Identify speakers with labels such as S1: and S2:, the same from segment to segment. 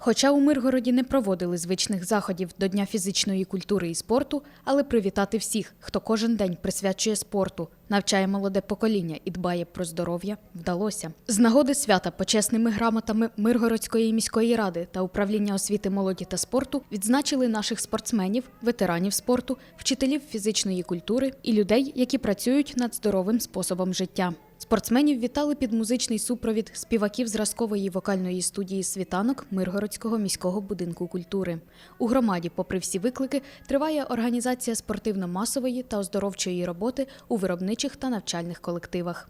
S1: Хоча у Миргороді не проводили звичних заходів до Дня фізичної культури і спорту, але привітати всіх, хто кожен день присвячує спорту, навчає молоде покоління і дбає про здоров'я, вдалося. З нагоди свята почесними грамотами Миргородської міської ради та управління освіти молоді та спорту відзначили наших спортсменів, ветеранів спорту, вчителів фізичної культури і людей, які працюють над здоровим способом життя. Спортсменів вітали під музичний супровід співаків зразкової вокальної студії світанок Миргородського міського будинку культури. У громаді, попри всі виклики, триває організація спортивно-масової та оздоровчої роботи у виробничих та навчальних колективах.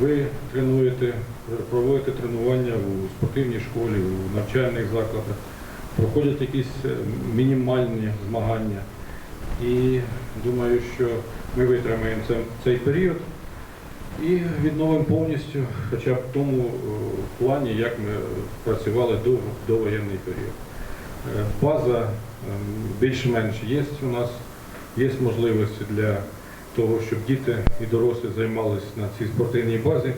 S2: Ви тренуєте, проводите тренування у спортивній школі, у навчальних закладах, проходять якісь е, мінімальні змагання. І думаю, що ми витримаємо цей період і відновимо повністю, хоча б в тому е, плані, як ми працювали до, до воєнний період. Е, База е, більш-менш є у нас, є можливості для того, щоб діти і дорослі займалися на цій спортивній базі.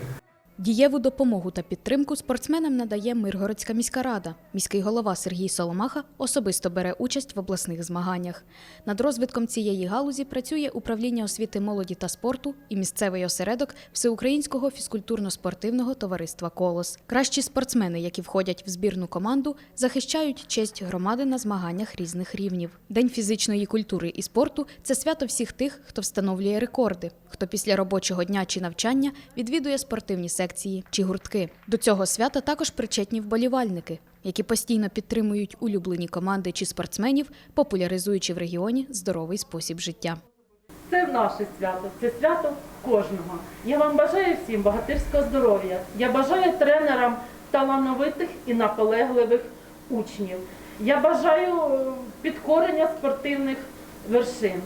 S1: Дієву допомогу та підтримку спортсменам надає Миргородська міська рада. Міський голова Сергій Соломаха особисто бере участь в обласних змаганнях. Над розвитком цієї галузі працює управління освіти молоді та спорту і місцевий осередок Всеукраїнського фізкультурно-спортивного товариства Колос. Кращі спортсмени, які входять в збірну команду, захищають честь громади на змаганнях різних рівнів. День фізичної культури і спорту це свято всіх тих, хто встановлює рекорди, хто після робочого дня чи навчання відвідує спортивні секції чи гуртки. До цього свята також причетні вболівальники, які постійно підтримують улюблені команди чи спортсменів, популяризуючи в регіоні здоровий спосіб життя.
S3: Це наше свято, це свято кожного. Я вам бажаю всім багатирського здоров'я. Я бажаю тренерам талановитих і наполегливих учнів. Я бажаю е, підкорення спортивних вершин.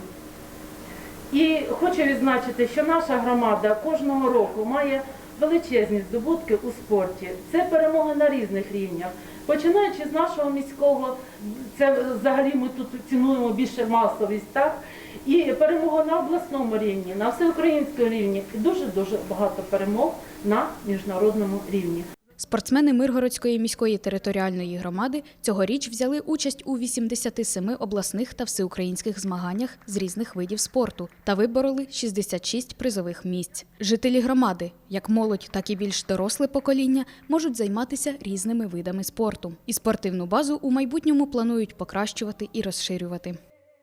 S3: І хочу відзначити, що наша громада кожного року має величезні здобутки у спорті. Це перемоги на різних рівнях. Починаючи з нашого міського, це взагалі ми тут цінуємо більше масовість, так? І перемога на обласному рівні, на всеукраїнському рівні, і дуже-дуже багато перемог на міжнародному рівні.
S1: Спортсмени Миргородської міської територіальної громади цьогоріч взяли участь у 87 обласних та всеукраїнських змаганнях з різних видів спорту та вибороли 66 призових місць. Жителі громади, як молодь, так і більш доросле покоління, можуть займатися різними видами спорту. І спортивну базу у майбутньому планують покращувати і розширювати.